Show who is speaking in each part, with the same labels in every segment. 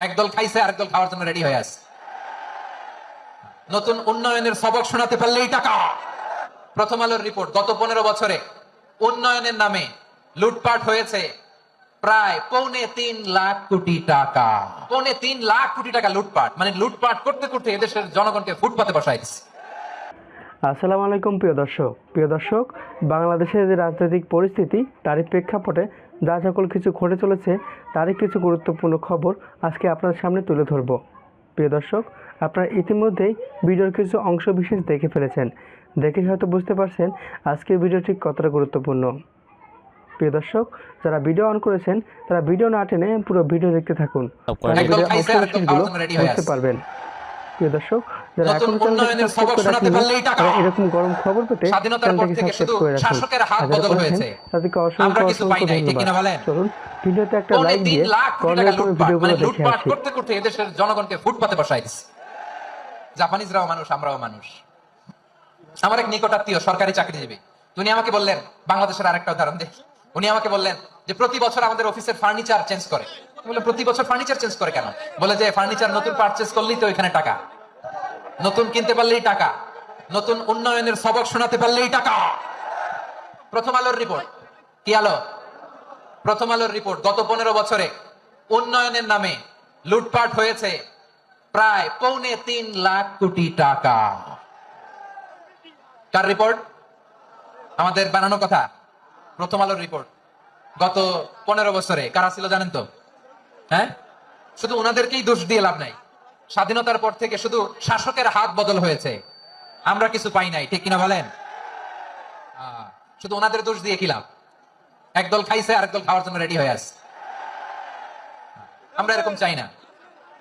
Speaker 1: একদল খাইছে, আরেকদল খাওয়ার জন্য রেডি হয়ে আছে। নতুন উন্নয়নের সবক শোনাতে পারলেই টাকা। প্রথম আলোর রিপোর্ট গত পনেরো বছরে উন্নয়নের নামে লুটপাট হয়েছে প্রায় পৌনে তিন লাখ কোটি টাকা। পৌনে তিন লাখ কোটি টাকা লুটপাট মানে লুটপাট করতে করতে এদেশের জনগণকে ফুটপাতে বসাইছে
Speaker 2: আসসালামু আলাইকুম প্রিয় দর্শক। প্রিয় দর্শক বাংলাদেশের যে রাজনৈতিক পরিস্থিতি তারই প্রেক্ষাপটে যা সকল কিছু ঘটে চলেছে তারই কিছু গুরুত্বপূর্ণ খবর আজকে আপনার সামনে তুলে ধরব। প্রিয় দর্শক আপনারা ইতিমধ্যেই ভিডিওর কিছু অংশ বিশেষ দেখে ফেলেছেন। দেখে হয়তো বুঝতে পারছেন আজকের ভিডিওটি কতটা গুরুত্বপূর্ণ। প্রিয় দর্শক যারা ভিডিও অন করেছেন তারা ভিডিও না টেনে পুরো ভিডিও দেখতে থাকুন। বুঝতে পারবেন। প্রিয় দর্শক যারা এখনও চ্যানেলটাকে সাবস্ক্রাইব করে
Speaker 1: টাকা।
Speaker 2: তারা এরকম গরম খবর পেতে চ্যানেলটাকে সাবস্ক্রাইব করে রাখুন।
Speaker 1: শাসকের হাত
Speaker 2: আর যারা
Speaker 1: বদল
Speaker 2: করেছেন,
Speaker 1: হয়েছে।
Speaker 2: তাদেরকে অসংখ্য অসংখ্য ধন্যবাদ। চলুন ভিডিওতে একটা লাইক দিয়ে করে ভিডিওগুলো
Speaker 1: মানে
Speaker 2: দেখে আসি।
Speaker 1: করতে করতে এদেশের জনগণকে ফুটপাতে বসাই দিচ্ছে জাপানিজরাও মানুষ আমরাও মানুষ। আমার এক নিকটাত্মীয় সরকারি চাকরিজীবী উনি আমাকে বললেন বাংলাদেশের আরেকটা উদাহরণ দেখি। উনি আমাকে বললেন যে প্রতি বছর আমাদের অফিসের ফার্নিচার চেঞ্জ করে। বললাম প্রতি বছর ফার্নিচার চেঞ্জ করে কেন? বলে যে ফার্নিচার নতুন পারচেজ করলেই তো এখানে টাকা। নতুন কিনতে পারলেই টাকা। নতুন উন্নয়নের সবক শোনাতে পারলেই টাকা। প্রথম আলোর রিপোর্ট কি আলো? প্রথম আলোর রিপোর্ট গত পনেরো বছরে উন্নয়নের নামে লুটপাট হয়েছে প্রায় পৌনে তিন লাখ কোটি টাকা। কার রিপোর্ট আমাদের বানানো কথা। প্রথম আলোর রিপোর্ট গত পনেরো বছরে। কারা ছিল জানেন তো? হ্যাঁ? শুধু ওনাদেরকেই দোষ দিয়ে লাভ নাই। স্বাধীনতার পর থেকে শুধু শাসকের হাত বদল হয়েছে। আমরা কিছু পাই নাই, ঠিক কিনা বলেন? শুধু ওনাদের দোষ দিয়ে কি লাভ? একদল খাইছে আর একদল খাওয়ার জন্য রেডি হয়ে আছে। আমরা এরকম চাই না।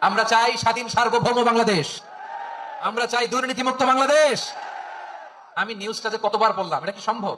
Speaker 1: আমরা চাই স্বাধীন সার্বভৌম বাংলাদেশ। আমরা চাই দুর্নীতিমুক্ত বাংলাদেশ। আমি নিউজটাতে কতবার বললাম, এটা কি সম্ভব?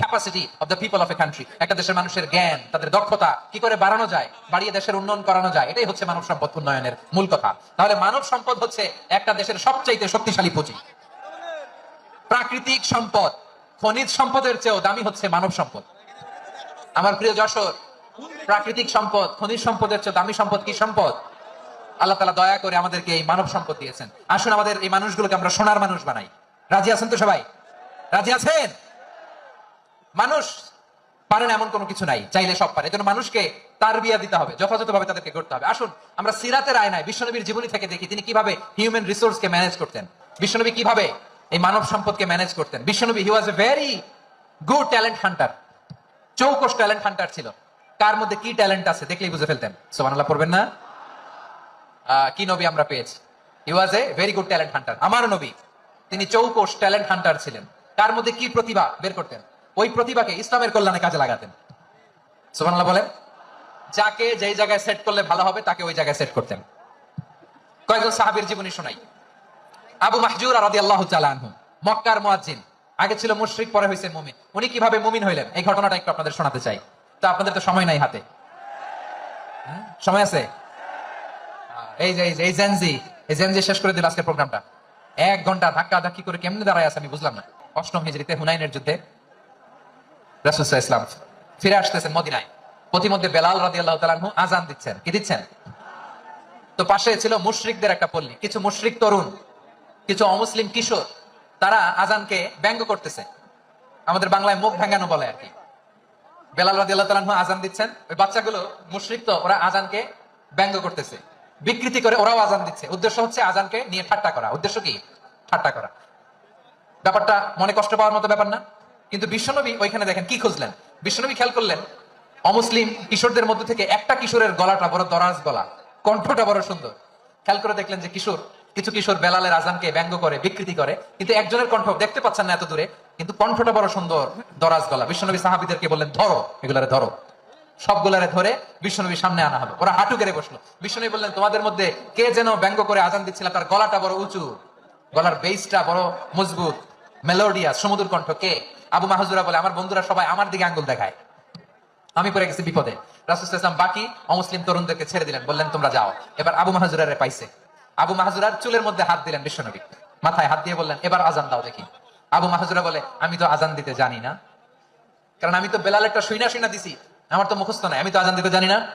Speaker 1: capacity of the people of a country একটা দেশের মানুষের জ্ঞান, তাদের দক্ষতা, কি করে বাড়ানো যায়, বাড়িয়ে দেশের উন্নয়ন করানো যায়, এটাই হচ্ছে মানব সম্পদ উন্নয়নের মূল কথা। তাহলে মানব সম্পদ হচ্ছে একটা দেশের সবচাইতে শক্তিশালী পুঁজি। প্রাকৃতিক সম্পদ, খনিজ সম্পদের চেয়েও দামি হচ্ছে মানব সম্পদ। আমার প্রিয় যশোর, প্রাকৃতিক সম্পদ, খনিজ সম্পদের চেয়ে দামি সম্পদ কি সম্পদ? আল্লাহ তালা দয়া করে আমাদেরকে এই মানব সম্পদ দিয়েছেন। আসুন আমাদের এই মানুষগুলোকে আমরা সোনার মানুষ বানাই। রাজি আছেন তো সবাই? রাজি আছেন? মানুষ পারেন এমন কোনো কিছু নাই, চাইলে সব পারে। এজন্য মানুষকে তার বিয়া দিতে হবে, যথাযথভাবে তাদেরকে করতে হবে। আসুন, আমরা সিরাতের আয়নায় বিশ্বনবীর জীবনী থেকে দেখি তিনি কীভাবে হিউম্যান রিসোর্সকে ম্যানেজ করতেন। বিশ্বনবী কীভাবে এই মানব সম্পদকে ম্যানেজ করতেন। বিশ্বনবী he was a very good talent hunter চৌকস talent hunter ছিল। কার মধ্যে কি ট্যালেন্ট আছে দেখলেই বুঝে ফেলতেন। সোমানাল্লাহ পড়বেন না? কি নবী আমরা পেয়েছি? He was a very good talent hunter আমার নবী, তিনি চৌকস ট্যালেন্ট হান্টার ছিলেন। কার মধ্যে কি প্রতিভা বের করতেন? ওই প্রতিভাকে ইসলামের কল্যাণে কাজে লাগাতেন। সোমানাল্লাহ বলেন, যাকে যেই জায়গায় সেট করলে ভালো হবে, তাকে ওই জায়গায় সেট করতেন। কয়েকজন সাহাবীর জীবনী শোনাই। আবু মাহজুর রাদি আল্লাহ আনহু, মক্কার মুয়াজ্জিন। আগে ছিল মুশরিক, পরে হয়েছে মুমিন। উনি কীভাবে মুমিন হইলেন? এই ঘটনাটা একটু আপনাদের শোনাতে চাই। তো আপনাদের তো সময় নাই হাতে। হ্যাঁ? সময় আছে? এই যে, এই জেনজি এই জেনজি শেষ করে দিল আজকের প্রোগ্রামটা। এক ঘণ্টা ধাক্কা ধাক্কি করে কেমনে দাঁড়ায় আছে আমি বুঝলাম না। অষ্টম হিজড়িতে হুনাইনের যুদ্ধে রাসূলুল্লাহ ইসলাম ফিরে আসতেছেন মদিনায়। প্রতিমধ্যে বেলাল রাদি আল্লাহ তালানহু আজান দিচ্ছেন। কি দিচ্ছেন? তো পাশে ছিল মুশরিকদের একটা পল্লী। কিছু মুশরিক তরুণ, কিছু অমুসলিম কিশোর, তারা আজানকে ব্যঙ্গ করতেছে। আমাদের বাংলায় মুখ ভেঙ্গানো বলে আর কি। বেলাল রাদি আল্লাহ তালানহু আজান দিচ্ছেন। ওই বাচ্চাগুলো মুশরিক তো, ওরা আজানকে ব্যঙ্গ করতেছে। বিকৃতি করে ওরাও আজান দিচ্ছে। উদ্দেশ্য হচ্ছে আজানকে নিয়ে ঠাট্টা করা। উদ্দেশ্য কি? ঠাট্টা করা। ব্যাপারটা মনে কষ্ট পাওয়ার মতো ব্যাপার না। কিন্তু বিশ্বনবী ওইখানে দেখেন, কি খুঁজলেন? বিশ্বনবী খেয়াল করলেন, অমুসলিম কিশোরদের মধ্যে থেকে একটা কিশোরের গলাটা বড় দরাজ গলা, কণ্ঠটা বড় সুন্দর। খেয়াল করে দেখলেন যে কিশোর, কিছু কিশোর বেলালের আজানকে ব্যঙ্গ করে, বিকৃতি করে, কিন্তু একজনের কণ্ঠ দেখতে পাচ্ছেন না এত দূরে, কিন্তু কণ্ঠটা বড় সুন্দর, দরাজ গলা। বিশ্বনবী সাহাবিদেরকে বললেন, ধরো, এগুলারে ধরো। সবগুলারে ধরে বিশ্বনবী সামনে আনা হলো। ওরা হাঁটু গেড়ে বসল। বিশ্বনবী বললেন, তোমাদের মধ্যে কে যেন ব্যঙ্গ করে আজান দিচ্ছিল, তার গলাটা বড় উঁচু। গলার বেসটা বড় মজবুত মেলোডিয়াস সমুদ্র কণ্ঠ, কে? আবু মাহাজুরা বলে, আমার বন্ধুরা সবাই আমার দিকে আঙ্গুল দেখায়। আমি পড়ে গেছি বিপদে। রাসুল ইসলাম বাকি অমুসলিম তরুণদেরকে ছেড়ে দিলেন, বললেন, তোমরা যাও। এবার আবু মাহাজুরারে পাইছে। আবু মাহাজুরার চুলের মধ্যে হাত দিলেন বিশ্বনবী। মাথায় হাত দিয়ে বললেন, এবার আজান দাও দেখি। আবু মাহাজুরা বলে, আমি তো আজান দিতে জানি না। কারণ আমি তো বেলাল একটা শুইনা শুইনা দিছি। আমার তো মুখস্থ নাই, আমি তো আজান দিতে জানি না।